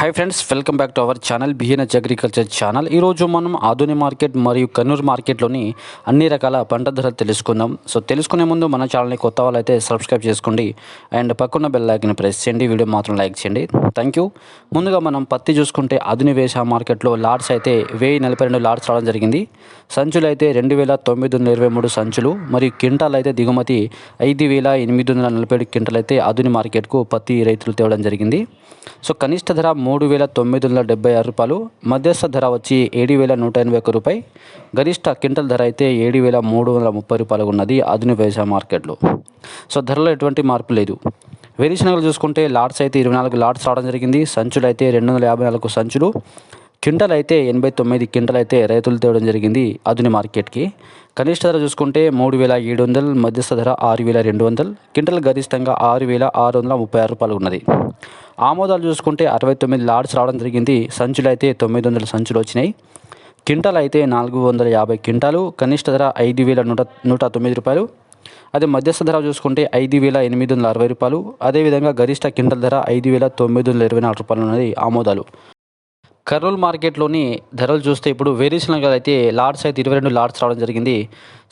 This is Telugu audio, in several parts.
Hi friends welcome back to our channel B N H agriculture channel ఈరోజు మనం ఆధుని మార్కెట్ మరియు కన్నూరు మార్కెట్లోని అన్ని రకాల పంట ధరలు తెలుసుకుందాం. సో తెలుసుకునే ముందు మన ఛానల్ని కొత్త వాళ్ళైతే సబ్స్క్రైబ్ చేసుకోండి. అండ్ పక్కన బెల్ లైక్ని ప్రెస్ చేయండి. వీడియో మాత్రం లైక్ చేయండి. థ్యాంక్ యూ ముందుగా మనం పత్తి చూసుకుంటే ఆధుని వేస మార్కెట్లో లాడ్స్ అయితే వెయ్యి నలభై రెండు లాడ్స్ రావడం జరిగింది. సంచులు అయితే రెండు వేల తొమ్మిది వందల ఇరవై మూడు సంచులు మరియు క్వింటాల్ అయితే దిగుమతి ఐదు వేల ఎనిమిది వందల నలభై ఏడు క్వింటాల్ అయితే ఆధుని మార్కెట్కు పత్తి రైతులు తేవడం జరిగింది. సో కనిష్ట ధర మూడు వేల తొమ్మిది వందల డెబ్బై ఆరు రూపాయలు మధ్యస్థ ధర వచ్చి ఏడు వేల నూట ఎనభై ఒక్క రూపాయి. గరిష్ట క్వింటల్ ధర అయితే ఏడు వేల మూడు వందల ముప్పై రూపాయలు ఉన్నది ఆధునిక వ్యవసాయ మార్కెట్లో. సో ధరలో ఎటువంటి మార్పు లేదు. వేరుశనగలు చూసుకుంటే లాట్స్ అయితే ఇరవై నాలుగు లాట్స్ రావడం జరిగింది. సంచులు అయితే రెండు వందల యాభై నాలుగు సంచులు. క్వింటల్ అయితే ఎనభై తొమ్మిది క్వింటల్ అయితే రైతులు తేవడం జరిగింది అదుని మార్కెట్కి. కనిష్ట ధర చూసుకుంటే మూడు వేల ఏడు వందలు మధ్యస్థ ధర ఆరు వేల రెండు వందలు క్వింటల్ గరిష్టంగా ఆరు వేల ఆరు వందల ముప్పై ఆరు రూపాయలు ఉన్నది. ఆమోదాలు చూసుకుంటే అరవై తొమ్మిది లాడ్స్ రావడం జరిగింది సంచులు అయితే తొమ్మిది వందల సంచులు వచ్చినాయి. క్వింటల్ అయితే నాలుగు వందల యాభై క్వింటాలు కనిష్ట ధర ఐదు వేల నూట నూట తొమ్మిది రూపాయలు. అదే మధ్యస్థ ధర చూసుకుంటే ఐదు వేల ఎనిమిది వందల అరవై రూపాయలు అదేవిధంగా గరిష్ట క్వింటల్ ధర ఐదు వేల తొమ్మిది వందల ఇరవై నాలుగు రూపాయలు ఉన్నది ఆమోదాలు. కర్నూలు మార్కెట్లోని ధరలు చూస్తే ఇప్పుడు వేరుశనగలు అయితే లార్డ్స్ అయితే ఇరవై రెండు లార్డ్స్ రావడం జరిగింది.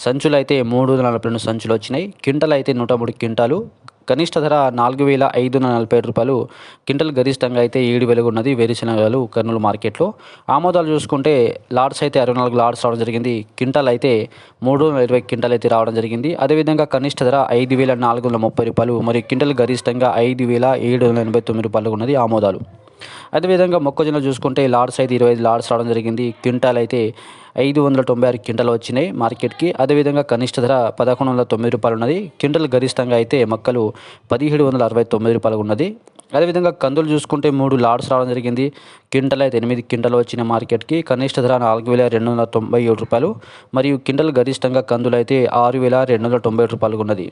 సంచులు అయితే మూడు వందల నలభై రెండు సంచులు వచ్చినాయి. క్వింటల్ అయితే నూట మూడు క్వింటాలు. కనిష్ట ధర నాలుగు వేల ఐదు వందల నలభై ఏడు రూపాయలు. క్వింటల్ గరిష్టంగా అయితే ఏడు వేలుగా ఉన్నది వేరుశనగలు కర్నూలు మార్కెట్లో. ఆమోదాలు చూసుకుంటే లాడ్స్ అయితే అరవై నాలుగు లాడ్స్ రావడం జరిగింది. క్వింటల్ అయితే మూడు వందల ఇరవై క్వింటల్ అయితే రావడం జరిగింది. అదేవిధంగా కనిష్ట ధర ఐదు వేల నాలుగు వందల ముప్పై రూపాయలు. మరియు క్వింటల్ గరిష్టంగా ఐదు వేల ఏడు వందల ఎనభై తొమ్మిది రూపాయలు ఉన్నది ఆమోదాలు. అదేవిధంగా మొక్కజొన్న చూసుకుంటే లాడ్స్ అయితే ఇరవై ఐదు లాడ్స్ రావడం జరిగింది. క్వింటాల్ అయితే ఐదు వందల తొంభై ఆరు క్వింటాలు వచ్చినాయి మార్కెట్కి. అదేవిధంగా కనిష్ట ధర పదకొండు వందల తొమ్మిది రూపాయలు ఉన్నది. క్వింటల్ గరిష్టంగా అయితే మొక్కలు పదిహేడు వందల అరవై తొమ్మిది రూపాయలు ఉన్నది. అదేవిధంగా కందులు చూసుకుంటే మూడు లాడ్స్ రావడం జరిగింది. క్వింటల్ అయితే ఎనిమిది క్వింటలు వచ్చిన మార్కెట్కి. కనిష్ట ధర నాలుగు వేల రెండు వందల తొంభై ఏడు రూపాయలు. మరియు క్వింటల్ గరిష్టంగా కందులు అయితే ఆరు వేల రెండు వందల తొంభై ఏడు రూపాయలు ఉన్నది.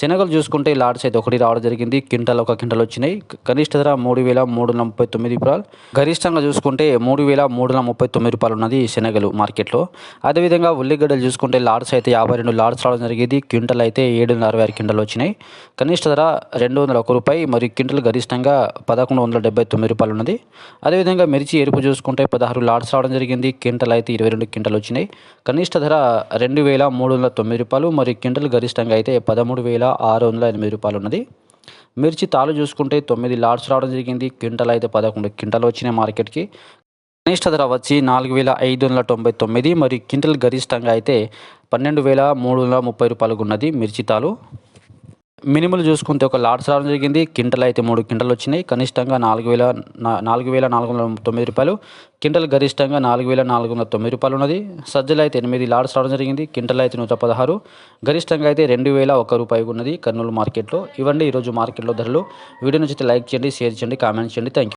శనగలు చూసుకుంటే లాడ్స్ అయితే ఒకటి రావడం జరిగింది. క్వింటల్ ఒక క్వింటల్ వచ్చినాయి. కనిష్ట ధర మూడు వేల మూడు వందల ముప్పై తొమ్మిది రూపాయలు. గరిష్టంగా చూసుకుంటే మూడు వేల మూడు వందల ముప్పై తొమ్మిది రూపాయలు ఉన్నది శనగలు మార్కెట్లో. అదేవిధంగా ఉల్లిగడ్డలు చూసుకుంటే లాడ్స్ అయితే యాభై రెండు లాడ్స్ రావడం జరిగింది. క్వింటల్ అయితే ఏడు వందల అరవై ఆరు క్వింటల్ వచ్చినాయి. కనిష్ట ధర రెండు వందల ఒక రూపాయి. మరియు క్వింటల్ గరిష్టంగా పదకొండు వందల డెబ్బై తొమ్మిది రూపాయలు ఉన్నది. అదేవిధంగా మిర్చి ఎరుపు చూసుకుంటే పదహారు లాడ్స్ రావడం జరిగింది. క్వింటల్ అయితే ఇరవై రెండు క్వింటల్ వచ్చినాయి. కనిష్ట ధర రెండు వేల మూడు వందల తొమ్మిది రూపాయలు. మరియు క్వింటల్ గరిష్టంగా అయితే పదమూడు వేల ఆరు వందల ఎనిమిది రూపాయలు ఉన్నది. మిర్చి తాలు చూసుకుంటే తొమ్మిది లాడ్స్ రావడం జరిగింది. క్వింటల్ అయితే పదకొండు క్వింటల్ వచ్చినాయి మార్కెట్కి. కనిష్ట ధర వచ్చి నాలుగు వేల ఐదు వందల తొంభై తొమ్మిది. మరియు క్వింటల్ గరిష్టంగా అయితే పన్నెండు వేల మూడు వందల ముప్పై రూపాయలకు ఉన్నది మిర్చి తాలు. మినిమల్ చూసుకుంటే ఒక లాడ్స్ రావడం జరిగింది. కింటల్ అయితే మూడు కింటలు వచ్చినాయి. కనిష్టంగా నాలుగు వేల నాలుగు వేల నాలుగు వందల తొమ్మిది రూపాయలు. క్వింటల్ గరిష్టంగా నాలుగు వేల నాలుగు వందల తొమ్మిది రూపాయలు ఉన్నది. సజ్జలు అయితే ఎనిమిది లాడ్స్ రావడం జరిగింది. క్వింటల్ అయితే నూట పదహారు. గరిష్టంగా అయితే రెండు వేల ఒక రూపాయి ఉన్నది కర్నూలు మార్కెట్లో. ఇవ్వండి ఈరోజు మార్కెట్లో ధరలు. వీడియో నచ్చితే లైక్ చేయండి షేర్ చేయండి కామెంట్ చేయండి. Thank you